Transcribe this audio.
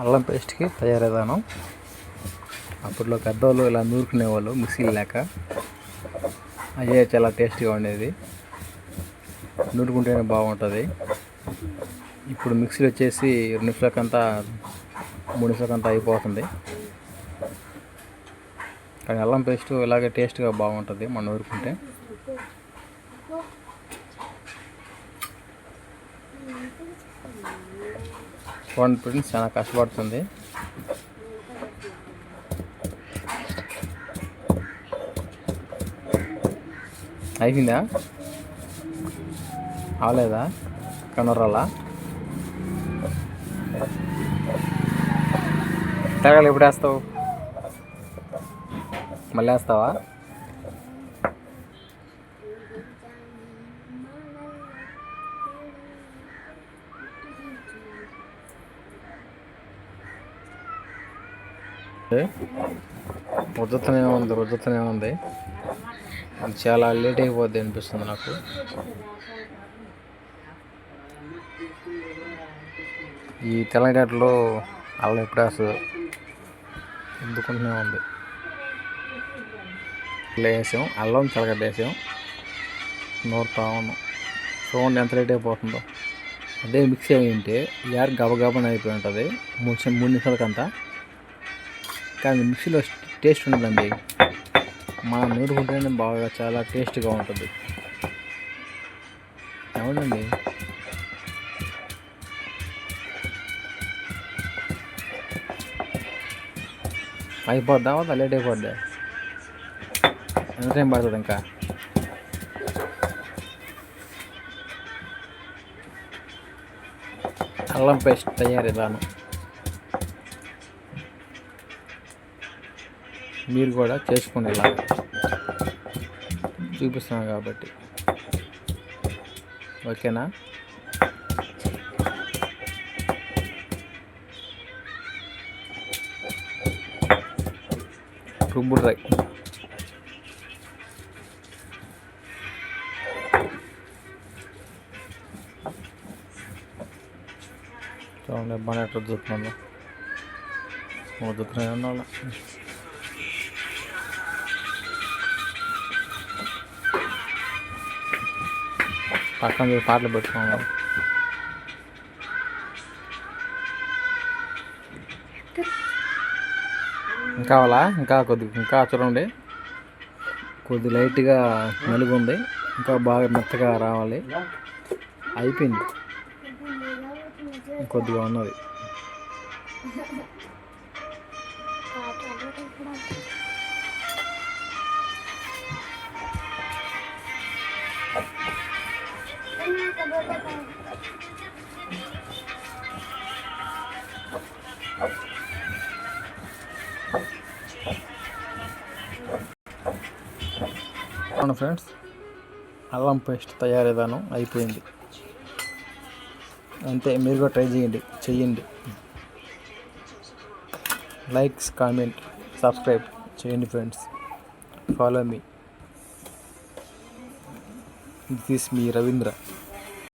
అల్లం పేస్ట్కి తయారు విధానం అప్పట్లో పెద్దవాళ్ళు ఇలా నూరుకునేవాళ్ళు మిక్సీలు లేక. అయ్యే చాలా టేస్టీగా ఉండేది. నూరుకుంటేనే బాగుంటుంది. ఇప్పుడు మిక్సీ వచ్చేసి రెండు నిమిషాలకంతా మూడు నిమిషాలకంతా అయిపోతుంది. కానీ అల్లం పేస్ట్ ఇలాగే టేస్ట్గా బాగుంటుంది మనం నూరుకుంటే. వన్ ఫ్రెండ్స్ చాలా కష్టపడుతుంది. అయిపోయిందా? అవలేదా? కనురాలా? తెగలు ఎప్పుడు వేస్తావు? మళ్ళీ వేస్తావా? రుద్దుతూనే ఉంది రుద్దుతూనే ఉంది. అది చాలా లేట్ అయిపోద్ది అనిపిస్తుంది నాకు. ఈ తెలంగాణలో అల్లం ఎప్పుడు ఎందుకుంటూనే ఉంది. ఇట్లా వేసాం అల్లం తెలగడ్డ వేసాం. నూరుతా ఉన్నాం చూడండి ఎంత లేట్ అయిపోతుందో. అదే మిక్స్ అయి ఉంటే యార్ గబగబని అయిపోయి ఉంటుంది. మూడు నిమిషం- మూడు నిమిషాలకంతా కానీ మిక్సీలో టేస్ట్ ఉండదండి. మనం నూరుకుంటేనే బాగా చాలా టేస్ట్గా ఉంటుంది. అవునండి. అయిపోద్దా? అవుతా లేట్ అయిపోద్దా? ఎంత టైం పడుతుంది ఇంకా? అల్లం పేస్ట్ తయారు మీరు కూడా చేసుకునేలా. చూపిస్తున్నాను కాబట్టి. ఓకేనా? రుబ్బుడు రై. చూడండి బాగా ఎట్లా చూస్తున్నాను వద్దుతున్నాయి ఉండాలి పక్కన మీరు పాటలు పెట్టుకోవాలి. ఇంకా అలా ఇంకా కొద్ది ఇంకా చూడండి. కొద్ది లైట్గా నలుగు ఉంది ఇంకా బాగా మెత్తగా రావాలి. అయిపోయింది. కొద్దిగా ఉన్నది. అవును ఫ్రెండ్స్ అల్లం పేస్ట్ తయారు విధానం అయిపోయింది. అంతే మీరు కూడా ట్రై చేయండి చెయ్యండి. లైక్స్ కామెంట్ సబ్స్క్రైబ్ చేయండి friends. Follow me this me Ravindra